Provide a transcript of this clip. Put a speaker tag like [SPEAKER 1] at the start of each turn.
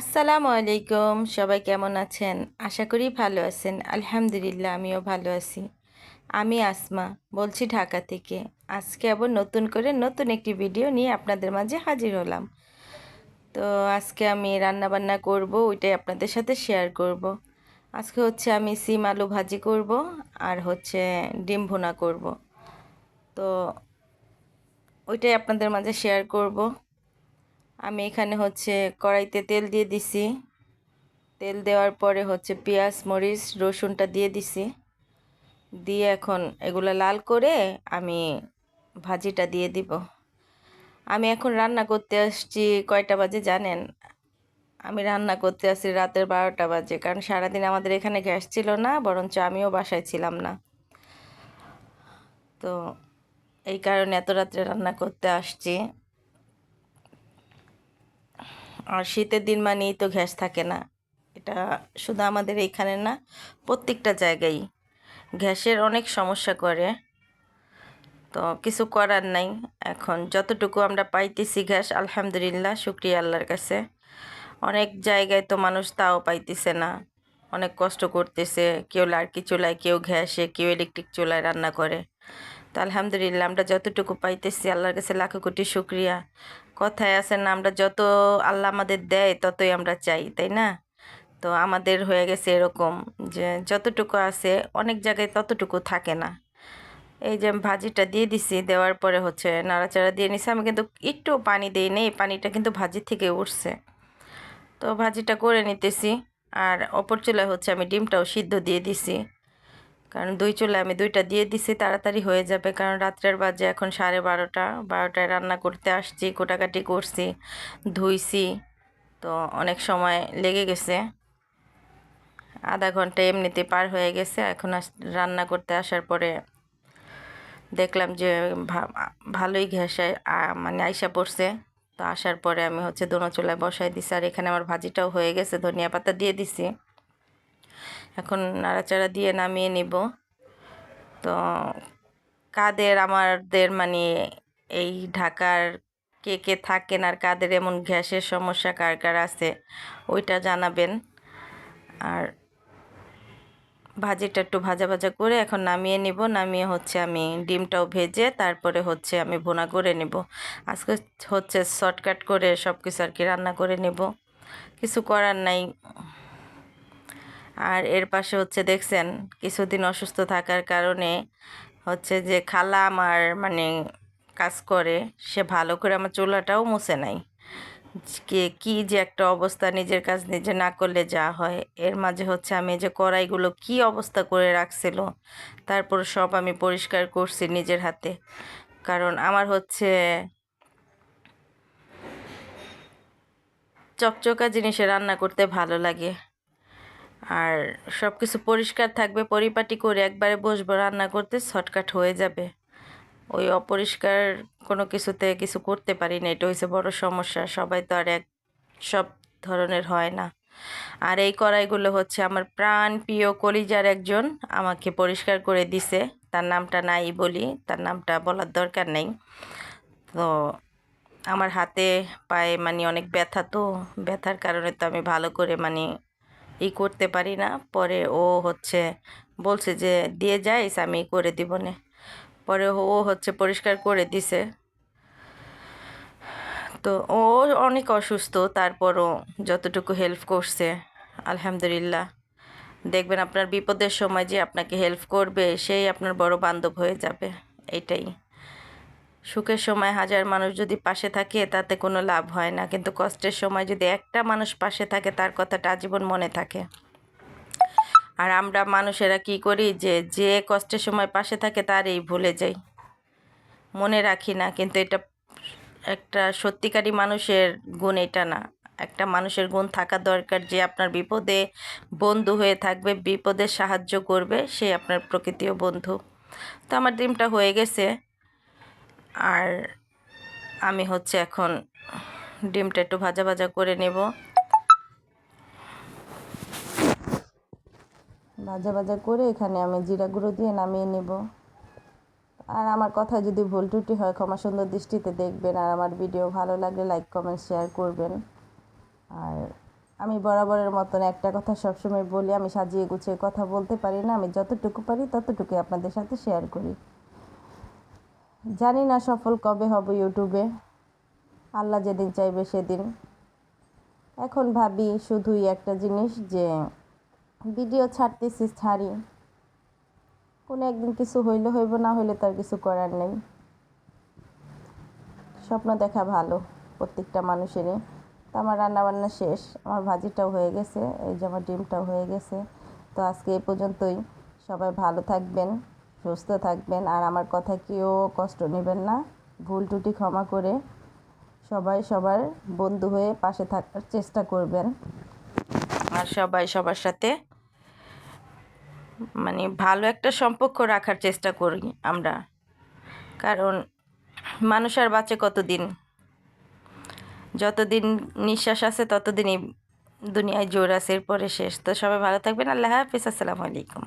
[SPEAKER 1] আসসালামু আলাইকুম, সবাই কেমন আছেন? আশা করি ভালো আছেন। আলহামদুলিল্লাহ, আমিও ভালো আছি। আমি আসমা, বলছি ঢাকা থেকে। আজকে আবার নতুন করে নতুন একটি ভিডিও নিয়ে আপনাদের মাঝে হাজির হলাম। তো আজকে আমি রান্না বান্না করব, ওইটাই আপনাদের সাথে শেয়ার করব। আজকে হচ্ছে আমি সিম আলু ভাজি করব, আর হচ্ছে ডিম ভুনা করব। তো ওইটাই আপনাদের মাঝে শেয়ার করব। আমি এখানে হচ্ছে কড়াইতে তেল দিয়ে দিছি। তেল দেওয়ার পরে হচ্ছে পেঁয়াজ, মরিচ, রসুনটা দিয়ে দিছি। দিয়ে এখন এগুলো লাল করে আমি ভাজিটা দিয়ে দিব। আমি এখন রান্না করতে আসছি কয়টা বাজে জানেন? আমি রান্না করতে আসছি রাতের বারোটা বাজে, কারণ সারাদিন আমাদের এখানে গ্যাস ছিল না, বরঞ্চ আমিও বাসায় ছিলাম না। তো এই কারণে এত রাত্রে রান্না করতে আসছি। আর শীতের দিন মানেই তো গ্যাস থাকে না। এটা শুধু আমাদের এইখানে না, প্রত্যেকটা জায়গায় গ্যাসের অনেক সমস্যা করে। তো কিছু করার নাই। এখন যতটুকু আমরা পাইতেছি গ্যাস, আলহামদুলিল্লাহ, শুক্রিয়া আল্লাহর কাছে। অনেক জায়গায় তো মানুষ তাও পাইতেছে না। অনেক কষ্ট করতেছে, কেউ লাড়কি চুলায়, কেউ ঘ্যাসে কেউ ইলেকট্রিক চুলায় রান্না করে। তো আলহামদুলিল্লাহ, আমরা যতটুকু পাইতেছি, আল্লাহর কাছে লাখো কোটি শুক্রিয়া। কথায় আছে না, আমরা যত আল্লাহ আমাদের দেয় ততই আমরা চাই, তাই না? তো আমাদের হয়ে গেছে এরকম যে যতটুকু আছে, অনেক জায়গায় ততটুকু থাকে না। এই যে ভাজিটা দিয়ে দিছি, দেওয়ার পরে হচ্ছে নাড়াচাড়া দিয়ে নিছি, আমি কিন্তু একটু পানি দিই নেই পানিটা কিন্তু ভাজি থেকে উঠছে। তো ভাজিটা করে নিতেছি, আর অপর চুলায় হচ্ছে আমি ডিমটাও সিদ্ধ দিয়ে দিছি। কারণ দুই চুলে আমি দুইটা দিয়ে দিছি, তাড়াতাড়ি হয়ে যাবে। কারণ রাত্রের বাজে এখন সাড়ে বারোটা, বারোটায় রান্না করতে আসছি, কোটাকাটি করছি, ধুইছি, তো অনেক সময় লেগে গেছে। আধা ঘণ্টা এমনিতে পার হয়ে গেছে। এখন রান্না করতে আসার পরে দেখলাম যে ভালোই ঘেঁষায় মানে আইসা পড়ছে। তো আসার পরে আমি হচ্ছে দোনো চুলায় বসাই দিছি। আর এখানে আমার ভাজিটাও হয়ে গেছে, ধনিয়া পাতা দিয়ে দিছি। এখন নাড়াচাড়া দিয়ে নামিয়ে নিব। তো কাদের আমাদের মানে এই ঢাকার কে কে থাকেন আর কাদের এমন গ্যাসের সমস্যা, কার কার আছে, ওইটা জানাবেন। আর ভাজিটা একটু ভাজা ভাজা করে এখন নামিয়ে নিব। নামিয়ে হচ্ছে আমি ডিমটাও ভেজে তারপরে হচ্ছে আমি ভোনা করে নেব। আজকে হচ্ছে শর্টকাট করে সব কিছু আর কি রান্না করে নেব। কিছু করার নাই। আর এর পাশে হচ্ছে দেখছেন, কিছুদিন অসুস্থ থাকার কারণে হচ্ছে যে খালা আমার মানে কাজ করে, সে ভালো করে আমার চুলাটাও মুছে নাই। কে, কী যে একটা অবস্থা, নিজের কাজ নিজে না করলে যা হয়। এর মাঝে হচ্ছে আমি যে কড়াইগুলো কি অবস্থা করে রাখছিল, তারপর সব আমি পরিষ্কার করছি নিজের হাতে। কারণ আমার হচ্ছে চকচকা জিনিসে রান্না করতে ভালো লাগে। আর সব কিছু পরিষ্কার থাকবে, পরিপাটি করে একবারে বসবো, রান্না করতে শর্টকাট হয়ে যাবে। ওই অপরিষ্কার কোনো কিছুতে কিছু করতে পারি না, এটা হয়েছে বড় সমস্যা, সবাই তো আর এক, সব ধরনের হয় না। আর এই কড়াইগুলো হচ্ছে আমার প্রাণ প্রিয় কলিজার একজন আমাকে পরিষ্কার করে দিছে, তার নামটা নাই বলি, তার নামটা বলার দরকার নেই। তো আমার হাতে পায়ে মানে অনেক ব্যথা তো, ব্যথার কারণে তো আমি ভালো করে মানে ই করতে পারি না। পরে ও হচ্ছে বলছে যে, দিয়ে যাইস, আমি করে দিব নে। পরে ও হচ্ছে পরিষ্কার করে দিছে। তো ও অনেক অসুস্থ, তারপরও যতটুকু হেল্প করছে, আলহামদুলিল্লাহ। দেখবেন আপনার বিপদের সময় যে আপনাকে হেল্প করবে, সেই আপনার বড় বান্ধব হয়ে যাবে, এটাই। সুখের সময় হাজার মানুষ যদি পাশে থাকে, তাতে কোনো লাভ হয় না। কিন্তু কষ্টের সময় যদি একটা মানুষ পাশে থাকে, তার কথাটা আজীবন মনে থাকে। আর আমরা মানুষেরা কি করি যে যে কষ্টের সময় পাশে থাকে তার এই ভুলে যাই। মনে রাখি না, কিন্তু এটা একটা সত্যিকারী মানুষের গুণ, এটা না। একটা মানুষের গুণ থাকা দরকার যে আপনার বিপদে বন্ধু হয়ে থাকবে বিপদে সাহায্য করবে, সে আপনার প্রকৃতিও বন্ধু। তো আমার ড্রিমটা হয়ে গেছে। আর আমি হচ্ছে এখন ডিমটা একটু ভাজা ভাজা করে নেব। ভাজা ভাজা করে এখানে আমি জিরা গুঁড়ো দিয়ে নামিয়ে নেব। আর আমার কথা যদি ভুল ত্রুটি হয়, ক্ষমা সুন্দর দৃষ্টিতে দেখবেন আর আমার ভিডিও ভালো লাগলে লাইক, কমেন্ট, শেয়ার করবেন। আর
[SPEAKER 2] আমি বরাবরের মতন একটা কথা সবসময় বলি, আমি সাজিয়ে গুছিয়ে কথা বলতে পারি না, আমি যতটুকু পারি ততটুকুই আপনাদের সাথে শেয়ার করি। জানি না সফল কবে হব ইউটিউবে আল্লাহ যেদিন চাইবে সেদিন। এখন ভাবি শুধুই একটা জিনিস যে ভিডিও ছাড়তেছি ছাড়ি। কোনো একদিন কিছু হইলে হইব, না হইলে তার কিছু করার নেই। স্বপ্ন দেখা ভালো প্রত্যেকটা মানুষেরই। তো আমার রান্নাবান্না শেষ, আমার ভাজিটাও হয়ে গেছে, এই যে আমার ডিমটাও হয়ে গেছে। তো আজকে এই পর্যন্তই। সবাই ভালো থাকবেন। সুস্থ থাকবেন আর আমার কথা কেউ কষ্ট নেবেন না। ভুল ত্রুটি ক্ষমা করে সবাই সবার বন্ধু হয়ে পাশে থাকার চেষ্টা করবেন।
[SPEAKER 1] আর সবাই সবার সাথে মানে ভালো একটা সম্পর্ক রাখার চেষ্টা করি আমরা। কারণ মানুষ আর বাঁচে কতদিন? যতদিন নিঃশ্বাস আছে ততদিনই দুনিয়ায় জোর আছে, এরপরে শেষ। তো সবাই ভালো থাকবেন। আল্লাহ হাফিজ। আসসালামু আলাইকুম।